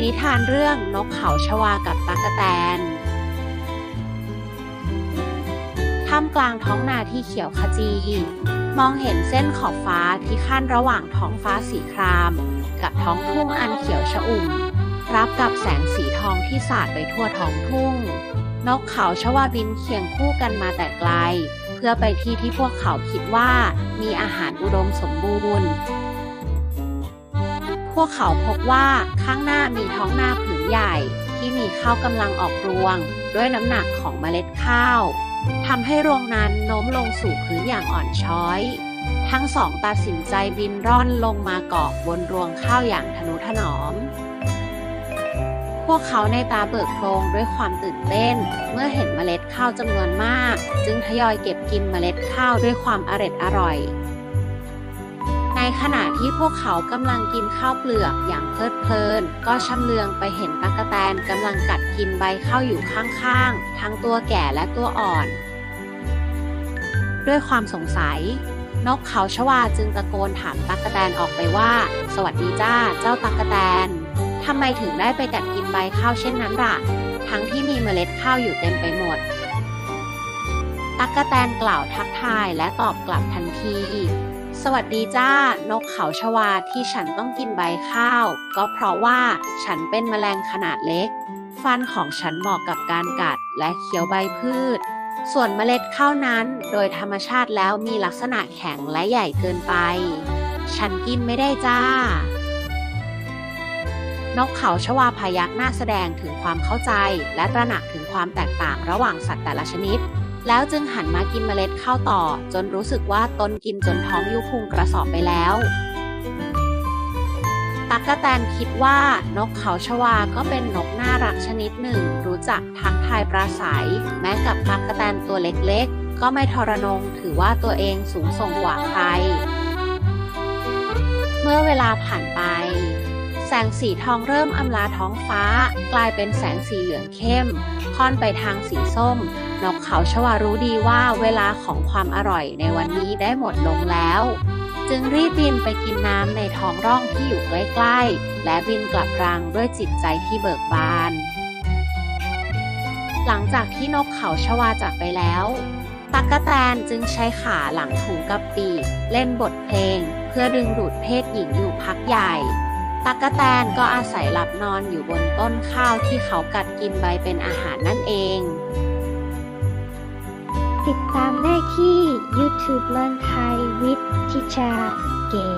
นิทานเรื่องนกเขาชวากับตั๊กแตนท่ามกลางท้องนาที่เขียวขจี มองเห็นเส้นขอบฟ้าที่ขั้นระหว่างท้องฟ้าสีคราม กับท้องทุ่งอันเขียวชอุ่ม รับกับแสงสีทองที่สาดไปทั่วท้องทุ่ง นกเขาชวาบินเคียงคู่กันมาแต่ไกล เพื่อไปที่ที่พวกเขาคิดว่ามีอาหารอุดมสมบูรณ์ วกเขาพบว่าข้างหน้ามีท้องนาผืนใหญ่ ที่มีข้าวกำลังออกรวง ด้วยน้ำหนักของเมล็ดข้าวทำให้รวงนั้นโน้มลงสู่พื้นอย่างอ่อนช้อย ทั้งสองตัดสินใจบินร่อนลงมาเกาะบนรวงข้าวอย่างทนุถนอม พวกเขาในตาเบิกโพลงด้วยความตื่นเต้น เมื่อเห็นเมล็ดข้าวจำนวนมาก จึงทยอยเก็บกินเมล็ดข้าวด้วยความอร็ดอร่อย ขณะที่พวกเขากำลังกินข้าวเปลือกอย่างเพลิดเพลิน ก็ชำเลืองไปเห็นตั๊กแตนกำลังกัดกินใบข้าวอยู่ข้างๆ ทั้งตัวแก่และตัวอ่อน ด้วยความสงสัย นกเขาชวาจึงตะโกนถามตั๊กแตนออกไปว่า สวัสดีจ้าเจ้าตั๊กแตนทำไมถึงได้ไปกัดกินใบข้าวเช่นนั้นล่ะ ทั้งที่มีเมล็ดข้าวอยู่เต็มไปหมดตั๊กแตนกล่าวทักทายและตอบกลับทันที สวัสดีจ้านกเขาชวาที่ฉันต้องกินใบข้าว ก็เพราะว่าฉันเป็นแมลงขนาดเล็ก ฟันของฉันเหมาะกับการกัดและเคี้ยวใบพืช ส่วนเมล็ดข้าวนั้นโดยธรรมชาติแล้วมีลักษณะแข็งและใหญ่เกินไป ฉันกินไม่ได้จ้านกเขาชวาพยักหน้าแสดงถึงความเข้าใจ และตระหนักถึงความแตกต่างระหว่างสัตว์แต่ละชนิด แล้วจึงหันมากินเมล็ดข้าวต่อ จนรู้สึกว่าตนกินจนท้องยุบพุงกระสอบไปแล้วตั๊กแตนคิดว่านกเขาชวาก็เป็นนกน่ารักชนิดหนึ่ง รู้จักทักทายปราศัย แม้กับตั๊กแตนตัวเล็กๆ ก็ไม่ทรนงถือว่าตัวเองสูงส่งกว่าใคร เมื่อเวลาผ่านไป แสงสีทองเริ่มอำลาท้องฟ้า กลายเป็นแสงสีเหลืองเข้ม ค่อนไปทางสีส้ม นกเขาชวารู้ดีว่าเวลาของความอร่อยในวันนี้ได้หมดลงแล้ว จึงรีบบินไปกินน้ำในท้องร่องที่อยู่ใกล้ๆ และบินกลับรังด้วยจิตใจที่เบิกบาน หลังจากที่นกเขาชวาจากไปแล้วตั๊กแตนจึงใช้ขาหลังถูกับปีกเล่นบทเพลง เพื่อดึงดูดเพศหญิงอยู่พักใหญ่ ตั๊กแตนก็อาศัยหลับนอนอยู่บนต้นข้าวที่เขากัดกินใบเป็นอาหารนั่นเอง ติดตามได้ที่ YouTube เลินไทยวิทย์ทิชาเก๋